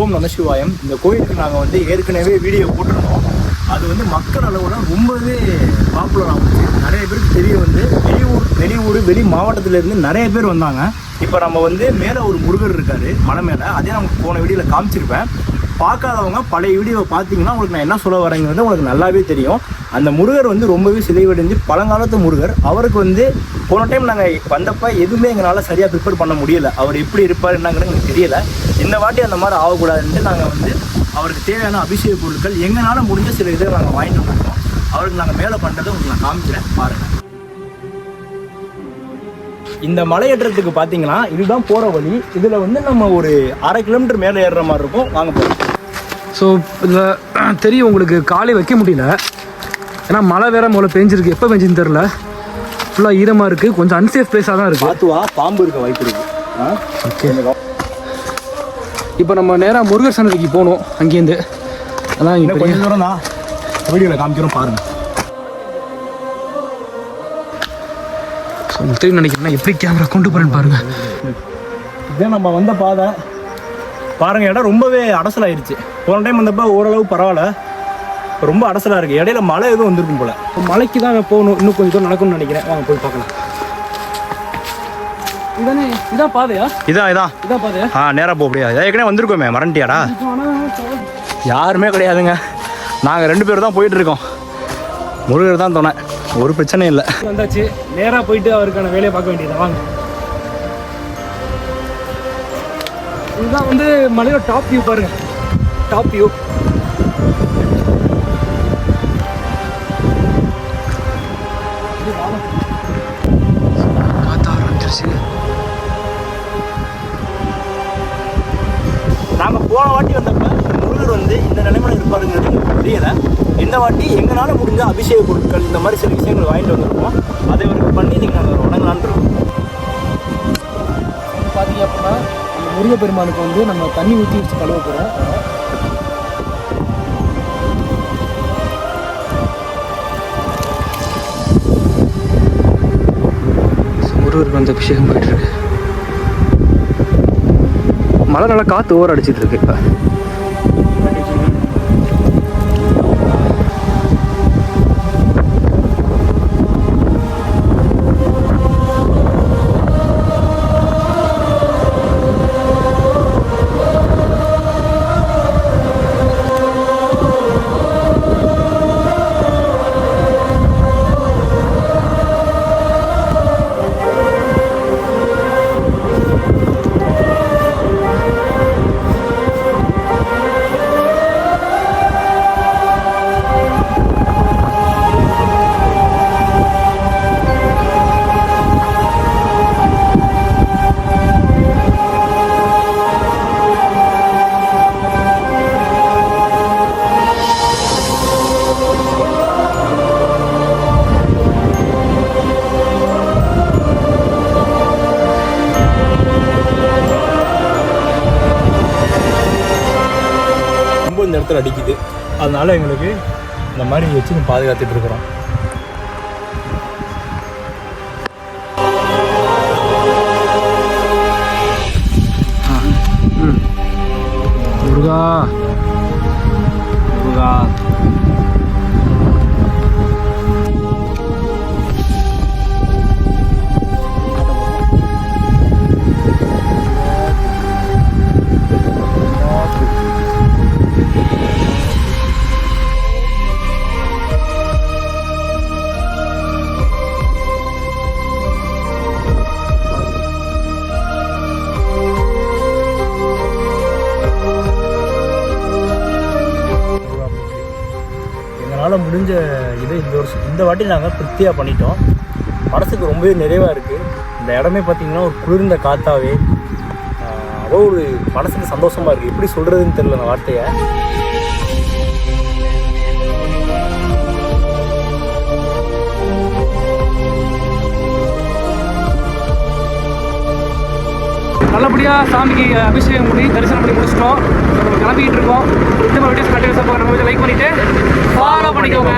ஓம் நமசிவாயம் இந்த கோயிலுக்கு நாங்கள் வந்து ஏற்கனவே வீடியோ போட்டிருந்தோம். அது வந்து மக்கள் அளவில் ரொம்பவே பாப்புலர் ஆகுச்சு நிறைய பேருக்கு தெரிய வந்து வெளியூர் வெளியூர் வெளி மாவட்டத்திலேருந்து நிறைய பேர் வந்தாங்க. இப்போ நம்ம வந்து மேலே ஒரு முருகர் இருக்காரு மலை மேலே. அதே நமக்கு போன வீடியோவில் காமிச்சிருப்பேன். பார்க்காதவங்க பழைய வீடியோவை பார்த்தீங்கன்னா உங்களுக்கு நான் என்ன சொல்ல வரேங்கிறது உங்களுக்கு நல்லாவே தெரியும். அந்த முருகர் வந்து ரொம்பவே சிதைவடைஞ்சு பழங்காலத்து முருகர். அவருக்கு வந்து போன டைம் நாங்கள் வந்தப்போ எதுவுமே எங்களால் சரியாக ப்ரிப்பேர் பண்ண முடியல. அவர் எப்படி இருப்பார் என்னங்கிறது எனக்கு தெரியல. இந்த வாட்டி அந்த மாதிரி ஆகக்கூடாதுன்ட்டு நாங்கள் வந்து அவருக்கு தேவையான அபிஷேக பொருட்கள் எங்களால் முடிஞ்ச சில இதை நாங்கள் வாங்கிட்டு வந்திருக்கோம். அவருக்கு நாங்கள் மேலே பண்ணுறதை உங்களுக்கு நான் காமிக்கிறேன். பாருங்கள் இந்த மலையேற்றத்துக்கு பார்த்தீங்கன்னா இதுதான் போகிற வழி. இதில் வந்து நம்ம ஒரு அரை கிலோமீட்டர் மேலே ஏறுற மாதிரி இருக்கும். வாங்க போகிறோம் ஸோ இதில் தெரியும் உங்களுக்கு காலை வைக்க முடியல. ஏன்னா மழை வேற முதல்ல பெஞ்சிருக்கு. எப்போ பெஞ்சுன்னு தெரில ஃபுல்லாக ஈரமாக இருக்குது கொஞ்சம் அன்சேஃப் பிளேஸாக தான் இருக்குது பார்த்துவா பாம்பு இருக்க வாய்ப்பு இருக்கு. ஆ? ஓகே இப்போ நம்ம நேராக முருகர் சன்னதிக்கு போகணும் அங்கேருந்து அதான் கொஞ்சம் தூரம் தான். வீடியோவில் காமிக்கிறோம் பாருங்க. உங்களுக்கு தெரியும் நினைக்கிறேன் எப்படி கேமரா கொண்டு போகிறேன்னு பாருங்கள் இதே நம்ம வந்த பாதை. பாருங்க இடம் ரொம்பவே அடசலாயிருச்சு. போன டைம் வந்தப்ப ஓரளவு பரவாயில்ல. ரொம்ப அடசலாக இருக்குது இடையில மழை எதுவும் வந்திருக்கும் போல. மலைக்கு தான் போகணும். இன்னும் கொஞ்சம் தூரம் நடக்கும்னு நினைக்கிறேன். வாங்க போய் பார்க்கலாம். இதானே இதான் பாதையா? இதான் இதான் இதான் பாதையா? ஆ நேராக போக முடியாது ஏற்கனவே வந்திருக்கோமே மறந்துட்டியாடா? யாருமே கிடையாதுங்க. நாங்கள் ரெண்டு பேரும் தான் போயிட்டு இருக்கோம். முருகர் தான் துணை. ஒரு பிரச்சனையும் இல்லை. வந்தாச்சு. நேராக போயிட்டு அவருக்கான வேலையை பார்க்க வேண்டியது வாங்க. இதுதான் வந்து மலையோட டாப் வியூ பாருங்க. டாப் வியூ நாங்கள் போன வாட்டி வந்தப்ப வந்து இந்த நிலைமையில இருப்பாருங்கிறது எங்களுக்கு தெரியல இந்த வாட்டி எங்களால் முடிஞ்ச அபிஷேக பொருட்கள் இந்த மாதிரி சில விஷயங்கள் வாங்கிட்டு வந்திருக்கோம். அதை இவருக்கு பண்ணி நீங்கள் நாங்கள் வணங்கலான்னு இருக்கோம். பார்த்தீங்க அப்படின்னா அந்த முருகப்பெருமானுக்கு வந்து நம்ம தண்ணி ஊற்றி வச்சு கழுவ போகிறோம் முருகருக்கு வந்து அபிஷேகம் போயிட்டு இருக்கு. மழை நல்லா காற்று ஓவர் அடிச்சிட்டு இருக்கு இப்போ. இந்த இடத்துல அடிக்குது. அதனால எங்களுக்கு இந்த மாதிரி வச்சு பாதுகாத்துட்டு இருக்கிறோம். முருகா. முருகா. எங்களால் முடிஞ்ச இதை இந்த வருஷம் இந்த வாட்டி நாங்கள் திருப்தியாக பண்ணிட்டோம். மனசுக்கு ரொம்பவே நிறைவாக இருக்குது இந்த இடமே பார்த்திங்கன்னா ஒரு குளிர்ந்த காத்தாவே அவ்வளோ ஒரு மனசுக்கு சந்தோஷமாக இருக்குது எப்படி சொல்கிறதுன்னு தெரில அந்த வார்த்தையை. நல்லபடியாக சாமிக்கு அபிஷேகம் பண்ணி தரிசனம் பண்ணி முடிச்சிட்டோம். நம்ம கிளம்பிக்கிட்டு இருக்கோம். இந்த மாதிரி வீடியோஸ் கண்டிப்பாக நம்ம லைக் பண்ணிவிட்டு ஃபாலோ பண்ணிக்கோங்க.